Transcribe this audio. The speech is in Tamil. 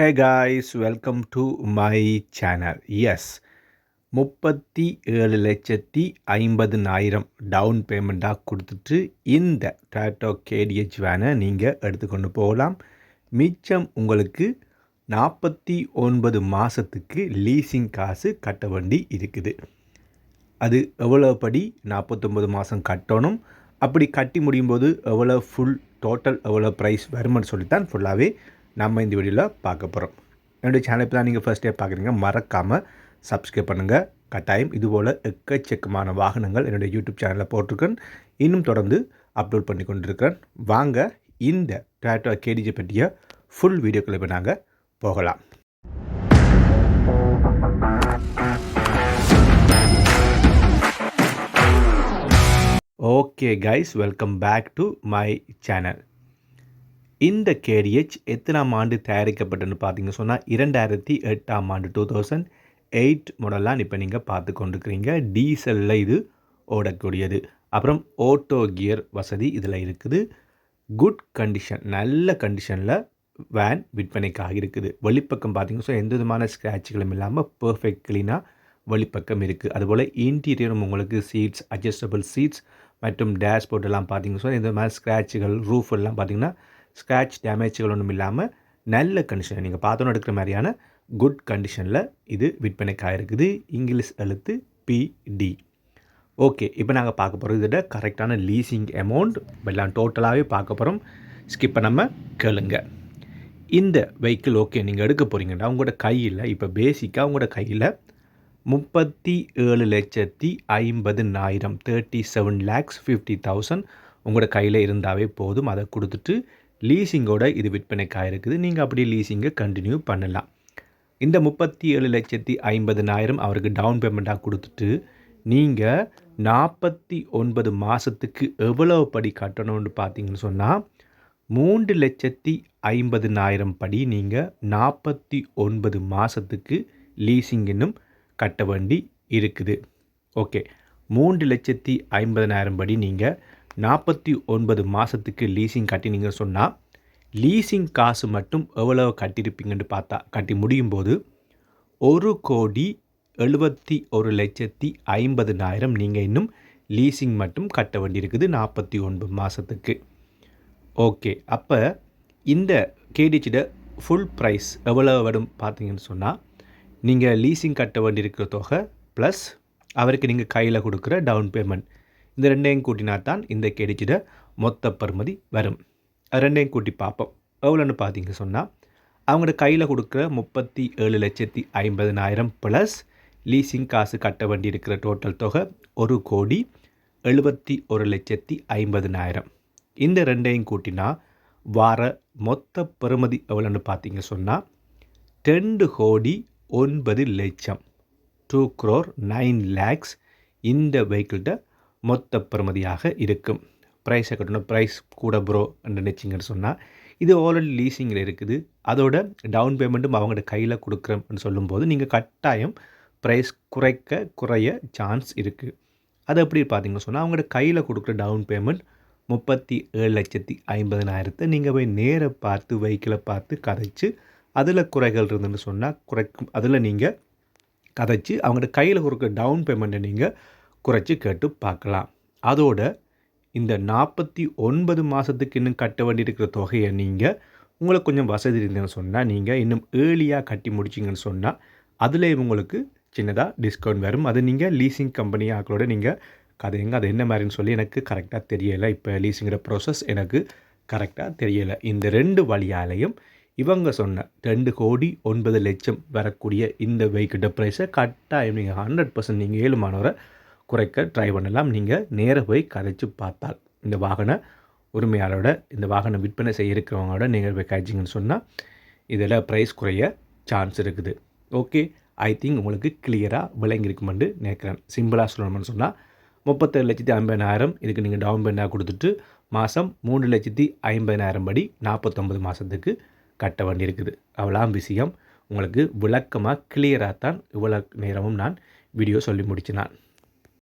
Hey guys welcome to my channel S முப்பத்தி ஏழு லட்சத்தி ஐம்பதுனாயிரம் டவுன் பேமெண்ட்டாக கொடுத்துட்டு இந்த டாட்டோ கேடிஹெச் வேனை நீங்கள் எடுத்துக்கொண்டு போகலாம். மிச்சம் உங்களுக்கு நாற்பத்தி ஒன்பது மாதத்துக்கு லீசிங் காசு கட்ட வேண்டி இருக்குது. அது எவ்வளோ படி நாற்பத்தொம்பது மாதம் கட்டணும்? அப்படி கட்டி முடியும் போது எவ்வளோ ஃபுல் டோட்டல் எவ்வளோ ப்ரைஸ் வரும்னு சொல்லித்தான் ஃபுல்லாகவே நம்ம இந்த வீடியோவில் பார்க்க போகிறோம் என்னுடைய சேனல் இப்போ தான் நீங்கள் ஃபஸ்ட் டே பார்க்குறீங்க மறக்காமல் சப்ஸ்கிரைப் பண்ணுங்கள் கட்டாயம் இதுபோல் எக்கச்சக்கமான வாகனங்கள் என்னுடைய யூடியூப் சேனலில் போட்டிருக்கேன். இன்னும் தொடர்ந்து அப்லோட் பண்ணி கொண்டிருக்கிறேன். வாங்க இந்த டாட்டா கேடிஜி பற்றிய ஃபுல் வீடியோக்களை இப்போ நாங்கள் போகலாம். Okay guys welcome back to my channel இந்த கேடிஹெச் எத்தனாம் ஆண்டு தயாரிக்கப்பட்டதுன்னு பார்த்தீங்க சொன்னால் இரண்டாயிரத்தி எட்டாம் ஆண்டு டூ தௌசண்ட் எயிட் மாடலாம் இப்போ நீங்கள் பார்த்து கொண்டுருக்கிறீங்க. டீசலில் இது ஓடக்கூடியது. அப்புறம் ஓட்டோ கியர் வசதி இதில் இருக்குது. குட் கண்டிஷன் நல்ல கண்டிஷனில் வேன் விற்பனைக்காக இருக்குது. வெளிப்பக்கம் பார்த்திங்க ஸோ எந்த விதமான ஸ்க்ராட்சுகளும் இல்லாமல் பர்ஃபெக்ட் க்ளீனாக வெளிப்பக்கம் இருக்குது அதுபோல் இன்டீரியரும் உங்களுக்கு சீட்ஸ் அட்ஜஸ்டபிள் சீட்ஸ் மற்றும் டேஷ்போர்ட் எல்லாம் பார்த்தீங்க ஸோ இந்த மாதிரி ஸ்க்ராட்சுகள் ரூஃப் எல்லாம் பார்த்தீங்கன்னா ஸ்க்ராட்ச் டேமேஜ்கள் ஒன்றும் இல்லாமல் நல்ல கண்டிஷன் நீங்கள் பார்த்தோன்னு எடுக்கிற மாதிரியான குட் கண்டிஷனில் இது விற்பனைக்காக இருக்குது. இங்கிலீஷ் எழுத்து பிடி ஓகே இப்போ நாங்கள் பார்க்க போகிறது இதோட கரெக்டான லீசிங் அமௌண்ட் எல்லாம் டோட்டலாகவே பார்க்க போகிறோம் ஸ்கிப்பை நம்ம கேளுங்க. இந்த வெஹிக்கிள் ஓகே நீங்கள் எடுக்க போகிறீங்கன்னா உங்களோட கையில் இப்போ பேசிக்காக உங்களோட கையில் முப்பத்தி ஏழு லட்சத்தி ஐம்பதுனாயிரம் thirty seven lakhs fifty thousand உங்களோட கையில் இருந்தாவே போதும். அதை கொடுத்துட்டு லீசிங்கோட இது விற்பனைக்காயிருக்குது நீங்கள் அப்படி லீசிங்கை கண்டினியூ பண்ணலாம். இந்த முப்பத்தி ஏழு லட்சத்தி ஐம்பதுனாயிரம் அவருக்கு டவுன் பேமெண்ட்டாக கொடுத்துட்டு நீங்கள் நாற்பத்தி ஒன்பது மாதத்துக்கு எவ்வளோ படி கட்டணும்னு பார்த்தீங்கன்னு சொன்னால் மூன்று லட்சத்தி ஐம்பதுனாயிரம் படி நீங்கள் நாற்பத்தி ஒன்பது மாதத்துக்கு லீசிங் இன்னும் கட்ட வேண்டி இருக்குது. ஓகே. மூன்று லட்சத்தி ஐம்பதனாயிரம் படி நீங்கள் நாற்பத்தி ஒன்பது மாதத்துக்கு லீசிங் கட்டினீங்கன்னு சொன்னால் லீசிங் காசு மட்டும் எவ்வளோ கட்டியிருப்பீங்கன்னு பார்த்தா கட்டி முடியும் போது ஒரு கோடி எழுபத்தி ஒரு லட்சத்தி ஐம்பதுனாயிரம் நீங்கள் இன்னும் லீசிங் மட்டும் கட்ட வேண்டியிருக்குது நாற்பத்தி ஒன்பது மாதத்துக்கு ஓகே அப்போ இந்த கேடிச்சிட ஃபுல் ப்ரைஸ் எவ்வளோ வரும் பார்த்தீங்கன்னு சொன்னால் நீங்கள் லீசிங் கட்ட வேண்டியிருக்கிற தொகை ப்ளஸ் அவருக்கு நீங்கள் கையில் கொடுக்குற டவுன் பேமெண்ட் இந்த ரெண்டையும் கூட்டினா தான் இந்த கேடிச்சிட மொத்த பருமதி வரும். ரெண்டையும் கூட்டி பார்ப்போம். எவ்வளோன்னு பார்த்தீங்க சொன்னால் அவங்களோட கையில் கொடுக்குற முப்பத்தி ஏழு லட்சத்தி ஐம்பதனாயிரம் ப்ளஸ் லீசிங் காசு கட்ட வேண்டி இருக்கிற டோட்டல் தொகை ஒரு கோடி எழுபத்தி ஒரு லட்சத்தி ஐம்பதுனாயிரம். இந்த ரெண்டையும் கூட்டினா வார மொத்த பெறுமதி எவ்வளோன்னு பார்த்தீங்க சொன்னால் ரெண்டு கோடி ஒன்பது லட்சம். டூ க்ரோர் நைன் லேக்ஸ் இந்த வெஹிக்கிள்கிட்ட மொத்த பெறுமதியாக இருக்கும். ப்ரைஸை கட்டணும் ப்ரைஸ் கூட ப்ரோ நினச்சிங்கன்னு சொன்னால் இது ஆல்ரெடி லீஸிங்கில் இருக்குது. அதோட டவுன் பேமெண்ட்டும் அவங்களோட கையில் கொடுக்குறோம்னு சொல்லும்போது நீங்கள் கட்டாயம் ப்ரைஸ் குறைக்க குறைய சான்ஸ் இருக்குது அது எப்படி பார்த்தீங்கன்னு சொன்னால் அவங்களோட கையில் கொடுக்குற டவுன் பேமெண்ட் முப்பத்தி ஏழு லட்சத்தி ஐம்பதனாயிரத்தை நீங்கள் போய் நேரை பார்த்து வெஹிக்கிளை பார்த்து கதைச்சு அதில் குறைகள் இருந்துன்னு சொன்னால் குறைக்கும் அதில் நீங்கள் கதைச்சு அவங்களோட கையில் கொடுக்குற டவுன் பேமெண்ட்டை நீங்கள் குறைச்சி கேட்டு பார்க்கலாம். அதோட இந்த நாற்பத்தி ஒன்பது மாதத்துக்கு இன்னும் கட்ட வேண்டியிருக்கிற தொகையை நீங்கள் உங்களுக்கு கொஞ்சம் வசதி இருந்ததுன்னு சொன்னால் நீங்கள் இன்னும் ஏர்லியாக கட்டி முடிச்சிங்கன்னு சொன்னால் அதில் உங்களுக்கு சின்னதாக டிஸ்கவுண்ட் வரும். அது நீங்கள் லீசிங் கம்பெனி ஆக்களோட நீங்கள் கதைங்க அது என்ன மாதிரின்னு சொல்லி எனக்கு கரெக்டாக தெரியலை. இப்போ லீசிங்கிற ப்ராசஸ் எனக்கு கரெக்டாக தெரியலை. இந்த ரெண்டு வழியாலையும் இவங்க சொன்ன ரெண்டு கோடி ஒன்பது லட்சம் வரக்கூடிய இந்த வெஹிக்கிட்ட ப்ரைஸை கட்டாயம் நீங்கள் ஹண்ட்ரட் பர்சன்ட் நீங்கள் ஏழு மாணவரை குறைக்க ட்ரை பண்ணலாம். நீங்கள் நேர போய் கதைச்சு பார்த்தால் இந்த வாகன உரிமையாளரோட இந்த வாகனம் விற்பனை செய்ய இருக்கிறவங்களோட நீங்கள் போய் கதைச்சிங்கன்னு சொன்னால் இதில் ப்ரைஸ் குறைய சான்ஸ் இருக்குது. ஓகே ஐ திங்க் உங்களுக்கு கிளியராக விளங்கியிருக்குமென்று நினைக்கிறேன். சிம்பிளாக சொல்லணும்னு சொன்னால் முப்பத்தேழு லட்சத்தி ஐம்பதாயிரம் இதுக்கு நீங்கள் டவுன் பேமெண்ட்டாக கொடுத்துட்டு மாதம் மூணு லட்சத்தி ஐம்பதாயிரம் படி நாற்பத்தொம்பது மாதத்துக்கு கட்ட வேண்டியிருக்குது. அவ்வளோ விஷயம். உங்களுக்கு விளக்கமாக கிளியராக தான் இவ்வளோ நேரமும் நான் வீடியோ சொல்லி முடிச்சினான்.